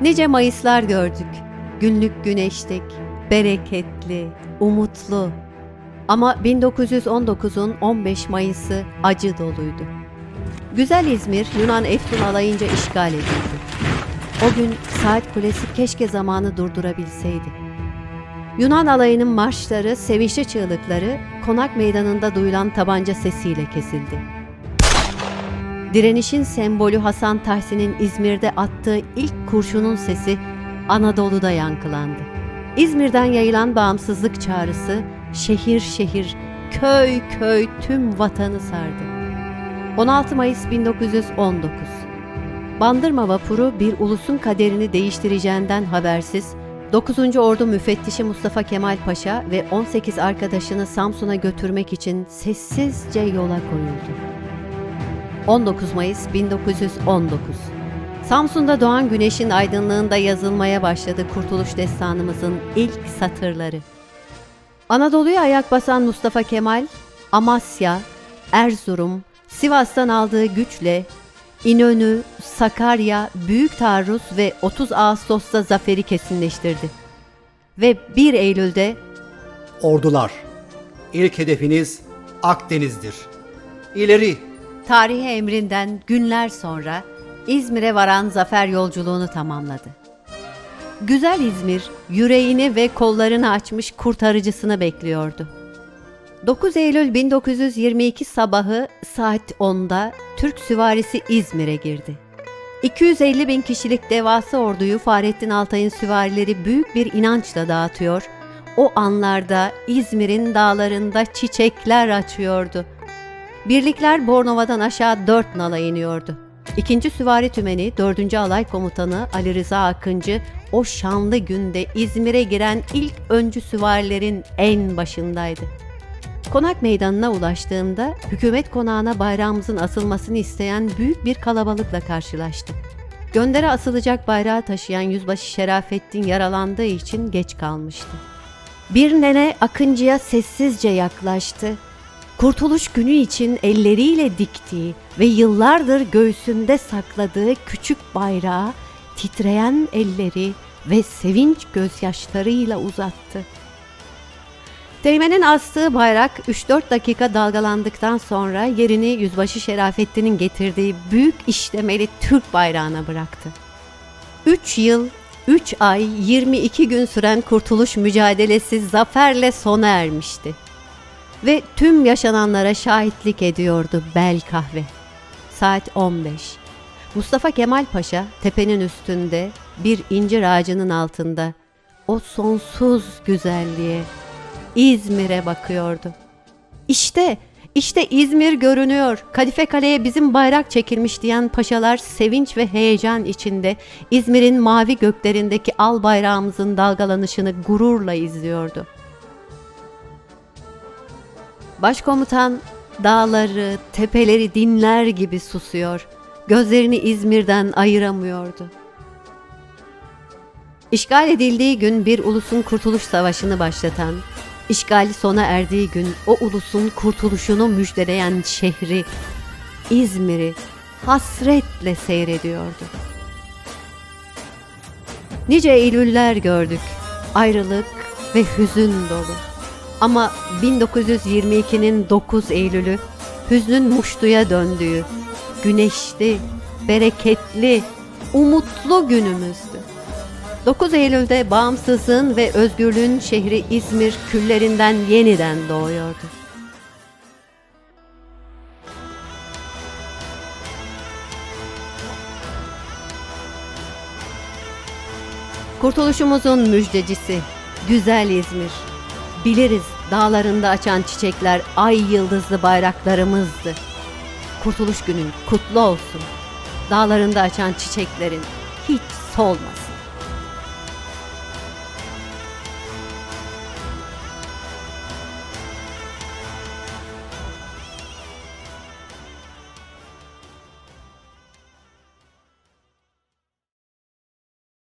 Nice Mayıslar gördük. Günlük güneşlik, bereketli, umutlu. Ama 1919'un 15 Mayıs'ı acı doluydu. Güzel İzmir Yunan Efsun alayınca işgal edildi. O gün saat kulesi keşke zamanı durdurabilseydi. Yunan alayının marşları, sevinçli çığlıkları konak meydanında duyulan tabanca sesiyle kesildi. Direnişin sembolü Hasan Tahsin'in İzmir'de attığı ilk kurşunun sesi Anadolu'da yankılandı. İzmir'den yayılan bağımsızlık çağrısı şehir şehir, köy köy tüm vatanı sardı. 16 Mayıs 1919 Bandırma vapuru bir ulusun kaderini değiştireceğinden habersiz 9. Ordu Müfettişi Mustafa Kemal Paşa ve 18 arkadaşını Samsun'a götürmek için sessizce yola koyuldu. 19 Mayıs 1919 Samsun'da doğan güneşin aydınlığında yazılmaya başladı Kurtuluş Destanımızın ilk satırları. Anadolu'ya ayak basan Mustafa Kemal, Amasya, Erzurum, Sivas'tan aldığı güçle İnönü, Sakarya, Büyük Taarruz ve 30 Ağustos'ta zaferi kesinleştirdi. Ve 1 Eylül'de Ordular. İlk hedefiniz Akdeniz'dir. İleri. Tarihi emrinden günler sonra İzmir'e varan zafer yolculuğunu tamamladı. Güzel İzmir, yüreğini ve kollarını açmış kurtarıcısını bekliyordu. 9 Eylül 1922 sabahı saat 10'da Türk süvarisi İzmir'e girdi. 250 bin kişilik devasa orduyu Fahrettin Altay'ın süvarileri büyük bir inançla dağıtıyor, o anlarda İzmir'in dağlarında çiçekler açıyordu. Birlikler Bornova'dan aşağı dört nala iniyordu. İkinci Süvari Tümeni 4. Alay Komutanı Ali Rıza Akıncı o şanlı günde İzmir'e giren ilk öncü süvarilerin en başındaydı. Konak meydanına ulaştığımda hükümet konağına bayrağımızın asılmasını isteyen büyük bir kalabalıkla karşılaştı. Göndere asılacak bayrağı taşıyan Yüzbaşı Şerafettin yaralandığı için geç kalmıştı. Bir nene Akıncı'ya sessizce yaklaştı. Kurtuluş günü için elleriyle diktiği ve yıllardır göğsünde sakladığı küçük bayrağı titreyen elleri ve sevinç gözyaşlarıyla uzattı. Teğmenin astığı bayrak 3-4 dakika dalgalandıktan sonra yerini Yüzbaşı Şerafettin'in getirdiği büyük işlemeli Türk bayrağına bıraktı. 3 yıl, 3 ay, 22 gün süren kurtuluş mücadelesi zaferle sona ermişti. Ve tüm yaşananlara şahitlik ediyordu Bel Kahve. Saat 15. Mustafa Kemal Paşa tepenin üstünde bir incir ağacının altında o sonsuz güzelliğe İzmir'e bakıyordu. İşte, işte İzmir görünüyor. Kadife Kale'ye bizim bayrak çekilmiş diyen paşalar sevinç ve heyecan içinde İzmir'in mavi göklerindeki al bayrağımızın dalgalanışını gururla izliyordu. Başkomutan dağları, tepeleri dinler gibi susuyor. Gözlerini İzmir'den ayıramıyordu. İşgal edildiği gün bir ulusun kurtuluş savaşını başlatan, işgali sona erdiği gün o ulusun kurtuluşunu müjdeleyen şehri, İzmir'i hasretle seyrediyordu. Nice Eylüller gördük, ayrılık ve hüzün dolu. Ama 1922'nin 9 Eylül'ü hüznün muştuya döndüğü, güneşli, bereketli, umutlu günümüzdü. 9 Eylül'de bağımsızlığın ve özgürlüğün şehri İzmir küllerinden yeniden doğuyordu. Kurtuluşumuzun müjdecisi, güzel İzmir. Biliriz dağlarında açan çiçekler ay yıldızlı bayraklarımızdı. Kurtuluş günün kutlu olsun. Dağlarında açan çiçeklerin hiç solmasın.